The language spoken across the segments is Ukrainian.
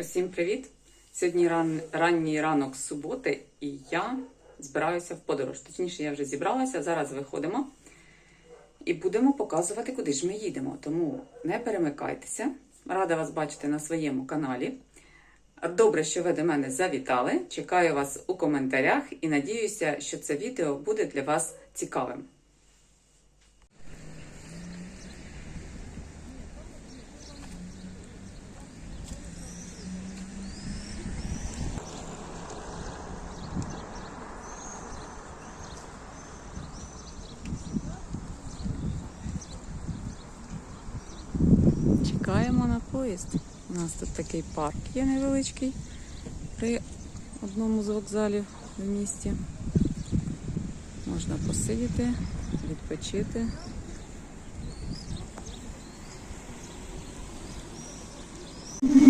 Усім привіт! Сьогодні ран... ранній ранок з суботи, і я збираюся в подорож. Точніше, я вже зібралася. Зараз виходимо і будемо показувати, куди ж ми їдемо. Тому не перемикайтеся. Рада вас бачити на своєму каналі. Добре, що ви до мене завітали. Чекаю вас у коментарях і надіюся, що це відео буде для вас цікавим. Поїзд. У нас тут такий парк є невеличкий при одному з вокзалів в місті. Можна посидіти, відпочити. Може,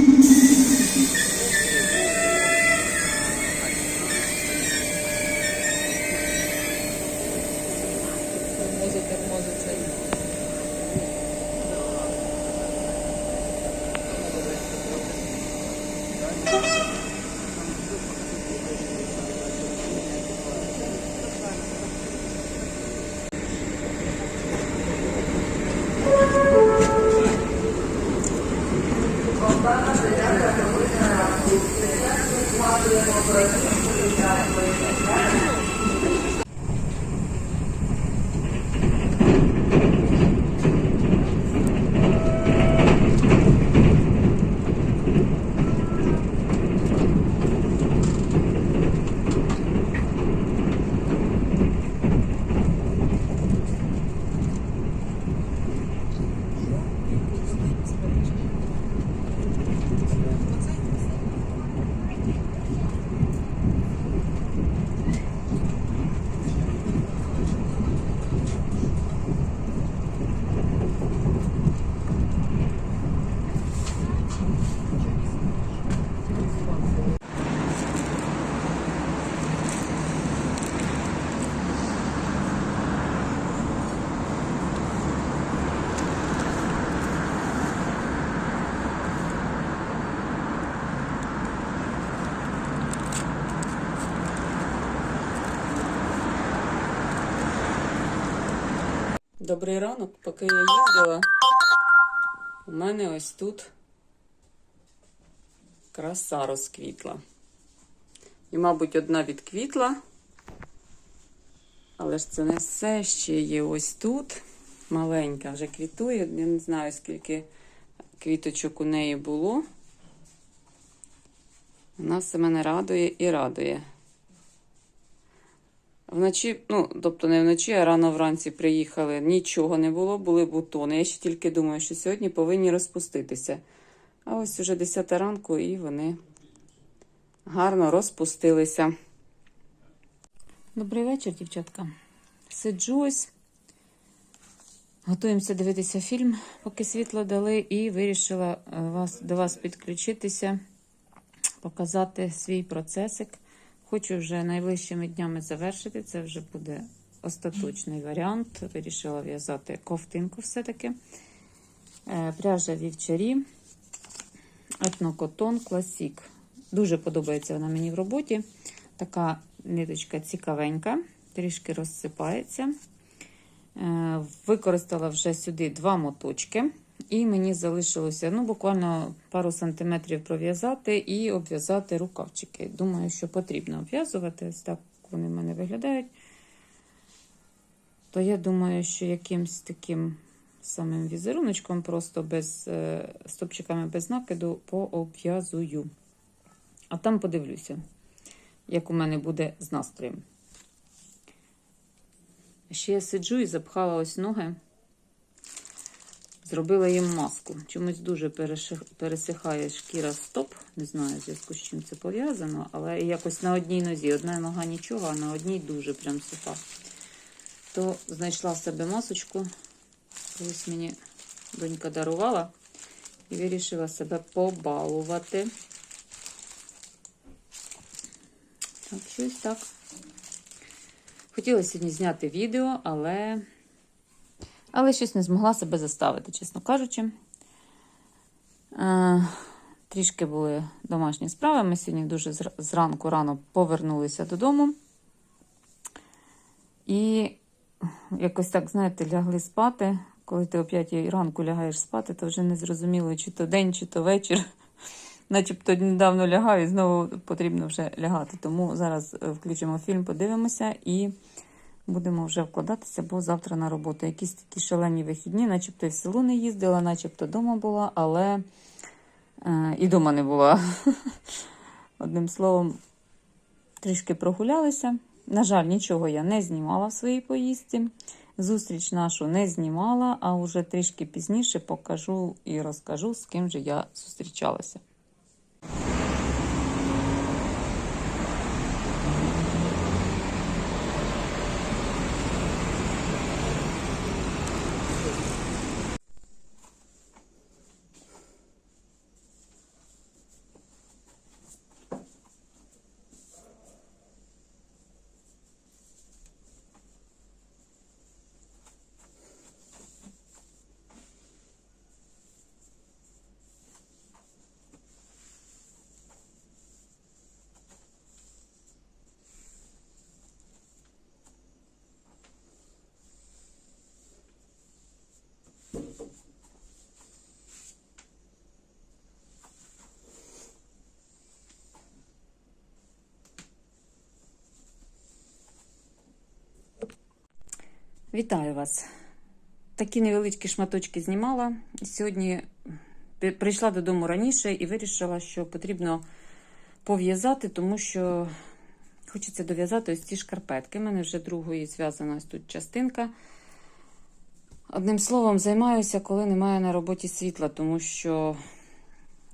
Добрий ранок, поки я їздила, у мене ось тут краса розквітла. І, мабуть, одна відквітла, але ж це не все ще є ось тут. Маленька вже квітує. Я не знаю, скільки квіточок у неї було. Вона все мене радує і радує. Вночі, ну, тобто не вночі, а рано вранці приїхали. Нічого не було, були бутони. Я ще тільки думаю, що сьогодні повинні розпуститися. А ось уже 10 ранку і вони гарно розпустилися. Добрий вечір, дівчатка. Сиджу ось. Готуємося дивитися фільм, поки світло дали, і вирішила е, вас, до вас підключитися, показати свій процесик. Хочу вже найближчими днями завершити. Це вже буде остаточний варіант. Вирішила в'язати ковтинку все-таки. Е, Пряжа вівчарі, етнокотон класік. Дуже подобається вона мені в роботі. Така ниточка цікавенька, трішки розсипається. Е, Використала вже сюди два моточки. І мені залишилося ну, буквально пару сантиметрів пров'язати і обв'язати рукавчики. Думаю, що потрібно обв'язувати. Так вони в мене виглядають. То я думаю, що якимсь таким самим візеруночком, просто без е, стопчиками без накиду, пообв'язую. А там подивлюся, як у мене буде з настроєм. Ще я сиджу і запхала ось ноги. Зробила їм маску. Чомусь дуже пересихає шкіра стоп. Не знаю, в зв'язку з чим це пов'язано, але якось на одній нозі. Одна нога нічого, а на одній дуже прям суха. То знайшла себе масочку. Колись мені донька дарувала і вирішила себе побалувати. Так, щось так. Хотіла сьогодні зняти відео, але але щось не змогла себе заставити, чесно кажучи. Е, Трішки були домашні справи. Ми сьогодні дуже зранку рано повернулися додому. І якось так, знаєте, лягли спати. Коли ти о 5 ранку лягаєш спати, то вже не зрозуміло, чи то день, чи то вечір. Начебто недавно лягаю і знову потрібно вже лягати. Тому зараз е, включимо фільм, подивимося і будемо вже вкладатися, бо завтра на роботу. Якісь такі шалені вихідні, начебто і в село не їздила, начебто вдома була, але е, і вдома не була. Одним словом, трішки прогулялися. На жаль, нічого я не знімала в своїй поїздці. Зустріч нашу не знімала, а вже трішки пізніше покажу і розкажу, з ким же я зустрічалася. Вітаю вас! Такі невеличкі шматочки знімала. Сьогодні прийшла додому раніше і вирішила, що потрібно пов'язати, тому що хочеться дов'язати ось ці шкарпетки. У мене вже другої зв'язана ось тут частинка. Одним словом, займаюся, коли немає на роботі світла, тому що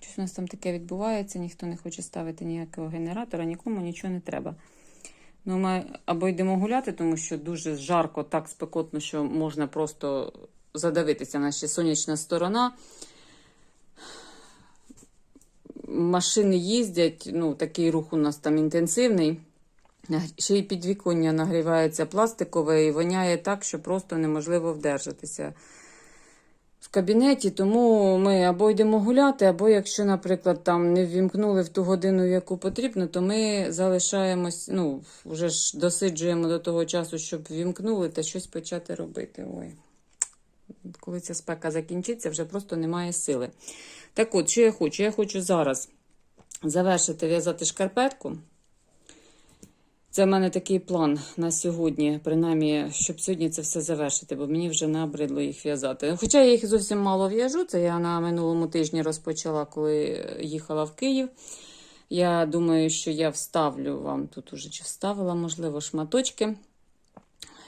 щось у нас там таке відбувається, ніхто не хоче ставити ніякого генератора, нікому нічого не треба. Ну, ми або йдемо гуляти, тому що дуже жарко, так спекотно, що можна просто задавитися. Ще сонячна сторона. Машини їздять, ну, такий рух у нас там інтенсивний. Ще й підвіконня нагрівається пластикове і воняє так, що просто неможливо вдержатися в кабінеті. Тому ми або йдемо гуляти, або якщо, наприклад, там не ввімкнули в ту годину, яку потрібно, то ми залишаємось, ну, вже ж досиджуємо до того часу, щоб ввімкнули та щось почати робити. Ой. Коли ця спека закінчиться, вже просто немає сили. Так от, що я хочу? Я хочу зараз завершити в'язати шкарпетку. Це в мене такий план на сьогодні, принаймні, щоб сьогодні це все завершити, бо мені вже набридло їх в'язати. Хоча я їх зовсім мало в'яжу, це я на минулому тижні розпочала, коли їхала в Київ. Я думаю, що я вставлю вам тут уже чи вставила, можливо, шматочки.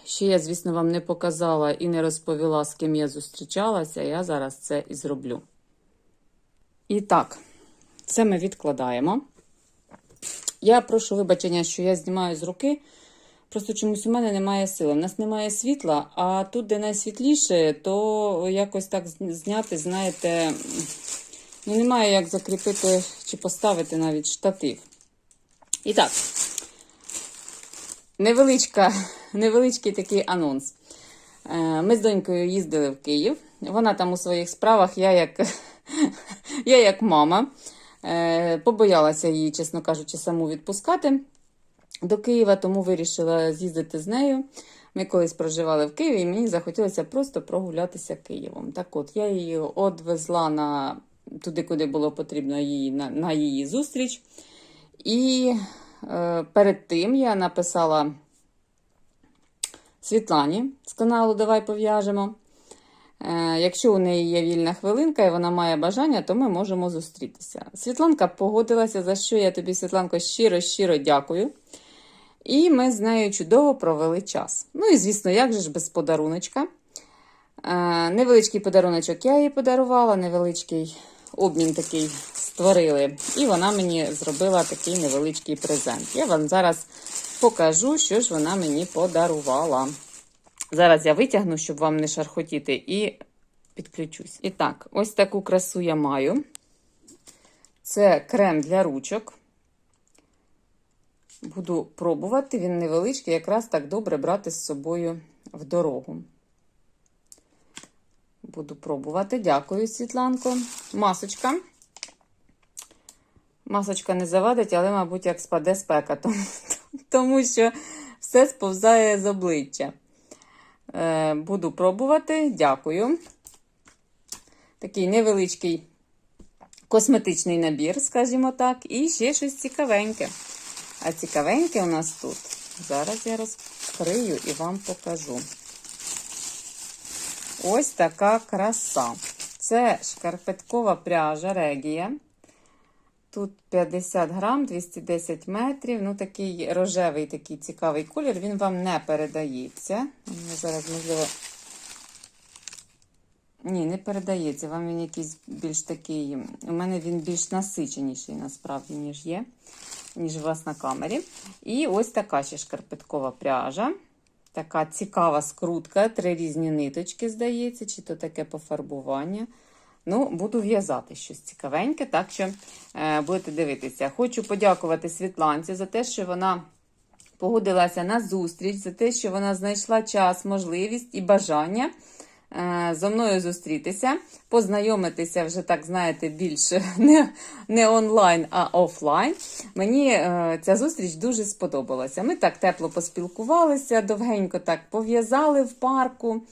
Ще я, звісно, вам не показала і не розповіла, з ким я зустрічалася. Я зараз це і зроблю. І так, це ми відкладаємо. Я прошу вибачення, що я знімаю з руки. Просто чомусь у мене немає сили. У нас немає світла, а тут, де найсвітліше, то якось так зняти, знаєте, ну немає як закріпити чи поставити навіть штатив. І так, невеличка, невеличкий такий анонс. Е, Ми з донькою їздили в Київ. Вона там у своїх справах, я як, я як мама. Е, Побоялася її, чесно кажучи, саму відпускати до Києва, тому вирішила з'їздити з нею. Ми колись проживали в Києві, і мені захотілося просто прогулятися Києвом. Так от, я її одвезла на туди, куди було потрібно її, на, на її зустріч. І е, перед тим я написала Світлані з каналу Давай пов'яжемо. Е, Якщо у неї є вільна хвилинка і вона має бажання, то ми можемо зустрітися. Світланка погодилася, за що я тобі, Світланко, щиро-щиро дякую. І ми з нею чудово провели час. Ну і, звісно, як же ж без подаруночка. Е, Невеличкий подаруночок я їй подарувала, невеличкий обмін такий створили. І вона мені зробила такий невеличкий презент. Я вам зараз покажу, що ж вона мені подарувала. Зараз я витягну, щоб вам не шархотіти, і підключусь. І так, ось таку красу я маю. Це крем для ручок. Буду пробувати, він невеличкий, якраз так добре брати з собою в дорогу. Буду пробувати. Дякую, Світланко. Масочка. Масочка не завадить, але, мабуть, як спаде спека, тому, тому що все сповзає з обличчя. Е, буду пробувати. Дякую. Такий невеличкий косметичний набір, скажімо так, і ще щось цікавеньке. А цікавеньке у нас тут. Зараз я розкрию і вам покажу. Ось така краса. Це шкарпеткова пряжа Регія. Тут 50 грам, 210 метрів. Ну, такий рожевий, такий цікавий колір. Він вам не передається. Я зараз, можливо. Ні, не передається. Вам він якийсь більш такий. У мене він більш насиченіший, насправді, ніж є, ніж у вас на камері. І ось така ще шкарпеткова пряжа. Така цікава скрутка, три різні ниточки, здається, чи то таке пофарбування. Ну, буду в'язати щось цікавеньке, так що е, будете дивитися. Хочу подякувати Світланці за те, що вона погодилася на зустріч, за те, що вона знайшла час, можливість і бажання е, зо мною зустрітися, познайомитися вже, так знаєте, більше не, не онлайн, а офлайн. Мені е, ця зустріч дуже сподобалася. Ми так тепло поспілкувалися, довгенько так пов'язали в парку.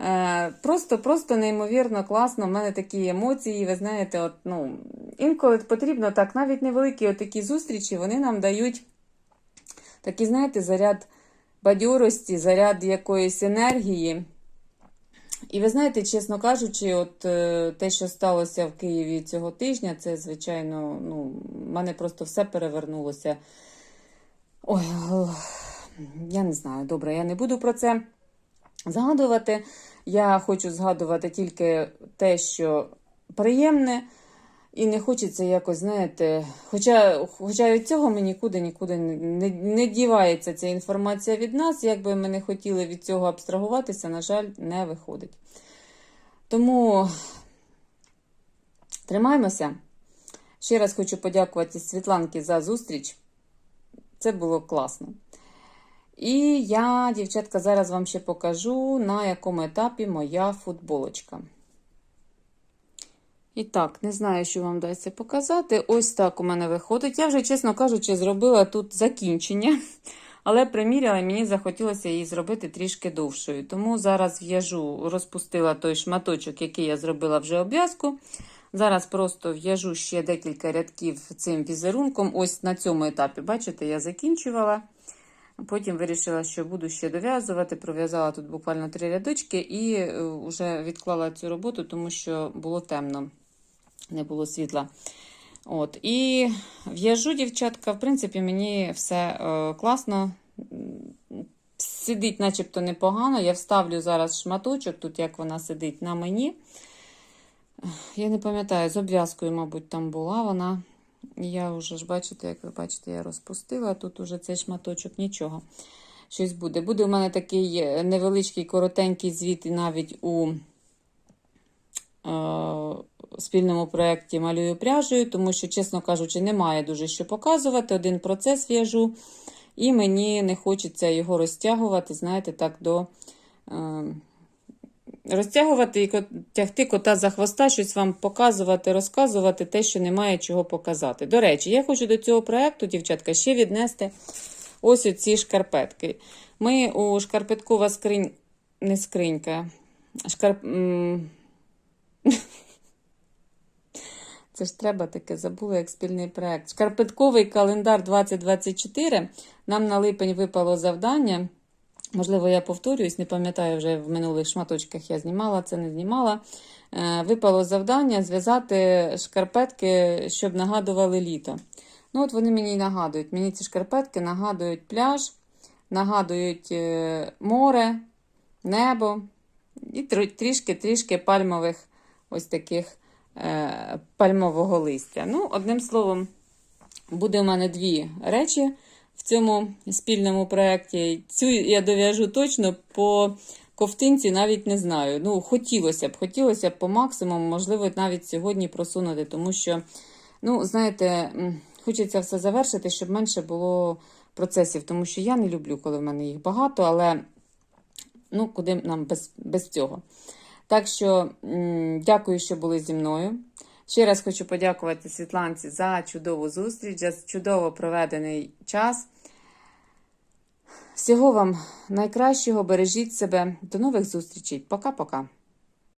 Е, Просто, просто неймовірно класно. У мене такі емоції, ви знаєте, от, ну, інколи потрібно так, навіть невеликі от такі зустрічі, вони нам дають такий, знаєте, заряд бадьорості, заряд якоїсь енергії. І ви знаєте, чесно кажучи, от е, те, що сталося в Києві цього тижня, це, звичайно, ну, в мене просто все перевернулося. Ой, я не знаю, добре, я не буду про це згадувати. Я хочу згадувати тільки те, що приємне, і не хочеться якось, знаєте, хоча, хоча від цього ми нікуди нікуди не, не, дівається ця інформація від нас. Як би ми не хотіли від цього абстрагуватися, на жаль, не виходить. Тому тримаємося. Ще раз хочу подякувати Світланці за зустріч. Це було класно. І я, дівчатка, зараз вам ще покажу, на якому етапі моя футболочка. І так, не знаю, що вам вдасться показати. Ось так у мене виходить. Я вже, чесно кажучи, зробила тут закінчення, але приміряла, мені захотілося її зробити трішки довшою. Тому зараз в'яжу, розпустила той шматочок, який я зробила вже обв'язку. Зараз просто в'яжу ще декілька рядків цим візерунком. Ось на цьому етапі, бачите, я закінчувала. Потім вирішила, що буду ще дов'язувати. Пров'язала тут буквально три рядочки і вже відклала цю роботу, тому що було темно, не було світла. От. І в'яжу, дівчатка, в принципі, мені все е, класно. Сидить, начебто, непогано. Я вставлю зараз шматочок, тут як вона сидить на мені. Я не пам'ятаю, з обв'язкою, мабуть, там була вона. Я вже ж бачите, як ви бачите, я розпустила. Тут уже цей шматочок нічого. Щось буде. Буде у мене такий невеличкий, коротенький звіт і навіть у е, спільному проєкті малюю пряжею, тому що, чесно кажучи, немає дуже що показувати. Один процес в'яжу, і мені не хочеться його розтягувати, знаєте, так до. Е, Розтягувати і тягти кота за хвоста, щось вам показувати, розказувати те, що немає чого показати. До речі, я хочу до цього проєкту, дівчатка, ще віднести ось оці шкарпетки. Ми у шкарпеткова скринь, не скринька, шкарп... Це ж треба таке, забула як спільний проєкт. Шкарпетковий календар 2024. Нам на липень випало завдання. Можливо, я повторююсь, не пам'ятаю, вже в минулих шматочках я знімала, це не знімала. Випало завдання зв'язати шкарпетки, щоб нагадували літо. Ну, от вони мені нагадують. Мені ці шкарпетки нагадують пляж, нагадують е, море, небо і трішки-трішки пальмових ось таких е, пальмового листя. Ну, одним словом, буде у мене дві речі в цьому спільному проєкті. Цю я дов'яжу точно по ковтинці навіть не знаю. Ну, хотілося б, хотілося б по максимуму, можливо, навіть сьогодні просунути, тому що, ну, знаєте, хочеться все завершити, щоб менше було процесів, тому що я не люблю, коли в мене їх багато, але ну, куди нам без, без цього. Так що, дякую, що були зі мною. Ще раз хочу подякувати Світланці за чудову зустріч, за чудово проведений час. Всього вам найкращого, бережіть себе. До нових зустрічей. Пока-пока.